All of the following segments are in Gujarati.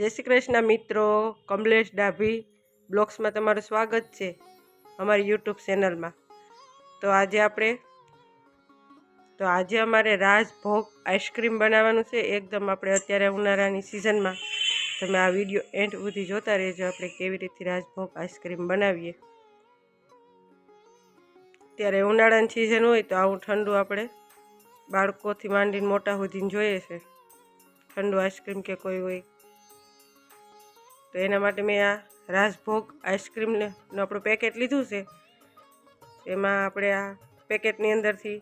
જય શ્રી કૃષ્ણ મિત્રો, કમલેશ ડાભી બ્લોગ્સમાં તમારું સ્વાગત છે અમારી યુટ્યુબ ચેનલમાં. તો આજે આપણે, તો આજે અમારે રાજભોગ આઈસ્ક્રીમ બનાવવાનું છે. એકદમ આપણે અત્યારે ઉનાળાની સિઝનમાં તમે આ વીડિયો એન્ડ સુધી જોતા રહેજો, આપણે કેવી રીતે રાજભોગ આઈસ્ક્રીમ બનાવીએ. ત્યારે ઉનાળાની સિઝન હોય તો આવું ઠંડુ આપણે બાળકોથી માંડીને મોટા સુધીને જોઈએ છે. ઠંડુ આઈસ્ક્રીમ કે કોઈ હોય તો એના માટે મેં આ રાજભોગ આઈસ્ક્રીમને આપણું પેકેટ લીધું છે. એમાં આપણે આ પેકેટની અંદરથી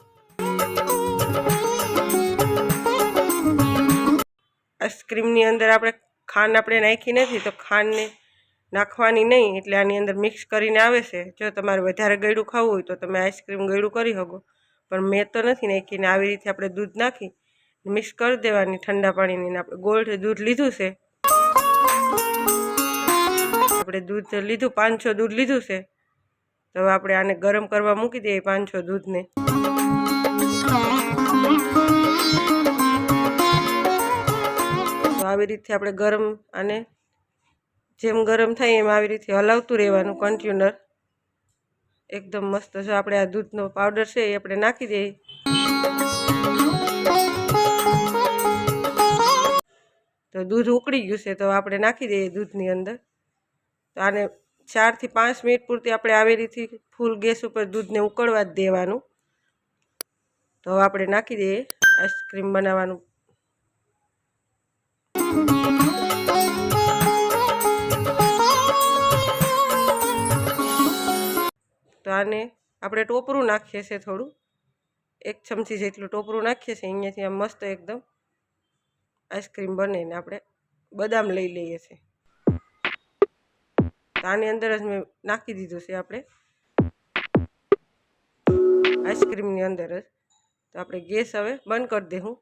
આઈસ્ક્રીમની અંદર આપણે ખાંડ આપણે નાખી નથી તો ખાંડને નાખવાની નહીં એટલે આની અંદર મિક્સ કરીને આવે છે. જો તમારે વધારે ગળ્યું ખાવું હોય તો તમે આઈસ્ક્રીમ ગળ્યું કરી શકો. પણ મેં તો નથી નાખીને આવી રીતે આપણે દૂધ નાખી મિક્સ કરી દેવાની ઠંડા પાણીની આપણે ગોલ્ડ દૂધ લીધું છે. આપણે દૂધ લીધું પાંચસો દૂધ લીધું છે. તો હવે આપણે આને ગરમ કરવા મૂકી દઈએ પાંચસો દૂધને. તો આવી રીતે આપણે ગરમ આને જેમ ગરમ થાય એમ આવી રીતે હલાવતું રહેવાનું કન્ટ્યુનર એકદમ મસ્ત છે આપણે આ દૂધનો પાવડર છે એ આપણે નાખી દઈએ. તો દૂધ ઉકળી ગયું છે, તો આપણે નાખી દઈએ દૂધની અંદર. તો આને ચારથી પાંચ મિનિટ પૂરતી આપણે આવી રીતે ફૂલ ગેસ ઉપર દૂધને ઉકળવા જ દેવાનું. તો હવે આપણે નાખી દઈએ આઈસ્ક્રીમ બનાવવાનું. તો આને આપણે ટોપરું નાખીએ છીએ થોડું. એક ચમચી જેટલું ટોપરું નાખીએ છીએ. અહીંયાથી આમ મસ્ત એકદમ આઈસ્ક્રીમ બને આપણે બદામ લઈ લઈએ છીએ. આની અંદર જ મેં નાખી દીધું છે આપણે. આઈસ્ક્રીમની અંદર જ. તો આપણે ગેસ હવે બંધ કરી દઈશું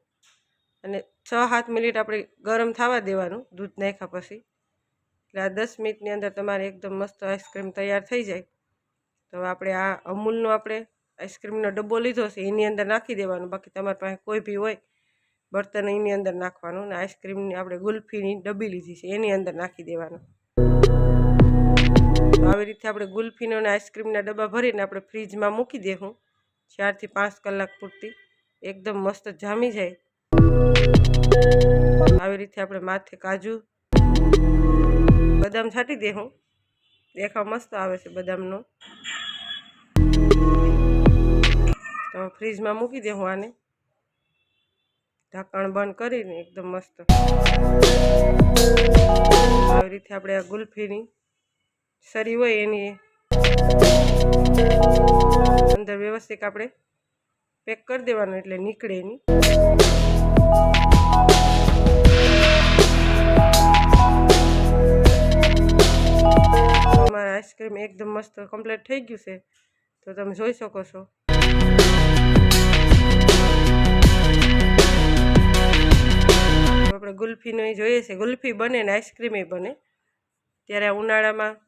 અને છ સાત મિનિટ આપણે ગરમ થવા દેવાનું દૂધ નાખ્યા પછી. એટલે આ દસ મિનિટની અંદર તમારે એકદમ મસ્ત આઈસ્ક્રીમ તૈયાર થઈ જાય. તો આપણે આ અમૂલનો આપણે આઈસ્ક્રીમનો ડબ્બો લીધો છે, એની અંદર નાખી દેવાનું. બાકી તમારી પાસે કોઈ બી હોય, બર્તન એની અંદર નાખવાનું. અને આઈસ્ક્રીમની આપણે ગુલ્ફીની ડબ્બી લીધી છે, એની અંદર નાખી દેવાનું. આવી રીતે આપણે ગુલ્ફીનો અને આઈસ્ક્રીમના ડબ્બા ભરીને આપણે ફ્રીજમાં મૂકી દેવું ચારથી પાંચ કલાક પૂરતી. એકદમ મસ્ત જામી જાય. આવી રીતે આપણે માથે કાજુ, બદામ છાંટી દેવું દેખાવ મસ્ત આવે છે બદામનો. તો ફ્રીજમાં મૂકી દેવું આને. ઢાંકણ બંધ કરીને એકદમ મસ્ત. આવી રીતે આપણે આ ગુલ્ફીની સરી હોય એની અંદર વ્યવસ્થિત આપણે પેક કરી દેવાનું એટલે નીકળે એની અમારા આઈસ્ક્રીમ એકદમ મસ્ત કમ્પ્લીટ થઈ ગયું છે. તો તમે જોઈ શકો છો. આપણે ગુલ્ફીનો જોઈએ છે. ગુલ્ફી બને ને આઈસ્ક્રીમ બને. ત્યારે ઉનાળામાં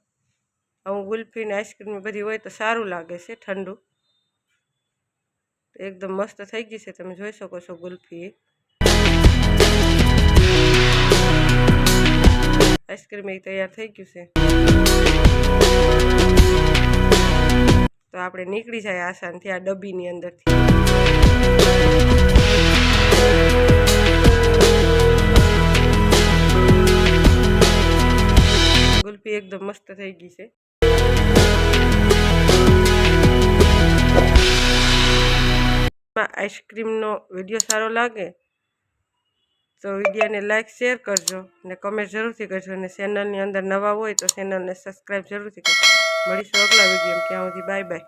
આવું ગુલ્ફી ને આઈસ્ક્રીમ બધી હોય તો સારું લાગે છે, ઠંડુ. એકદમ મસ્ત થઈ ગઈ છે, તમે જોઈ શકો છો ગુલ્ફી. આઈસ્ક્રીમ એ તૈયાર થઈ ગયું છે. તો આપણે નીકળી જાય આસાનથી આ ડબ્બીની અંદરથી. ગુલ્ફી એકદમ મસ્ત થઈ ગઈ છે. આઈસ્ક્રીમનો વીડિયો સારો લાગે તો વિડીયોને લાઇક શેર કરજો અને કમેન્ટ જરૂરથી કરજો અને ચેનલની અંદર નવા હોય તો ચેનલને સબસ્ક્રાઈબ જરૂરથી કરજો. મળીશું અગલા વીડિયો ક્યાં સુધી બાય બાય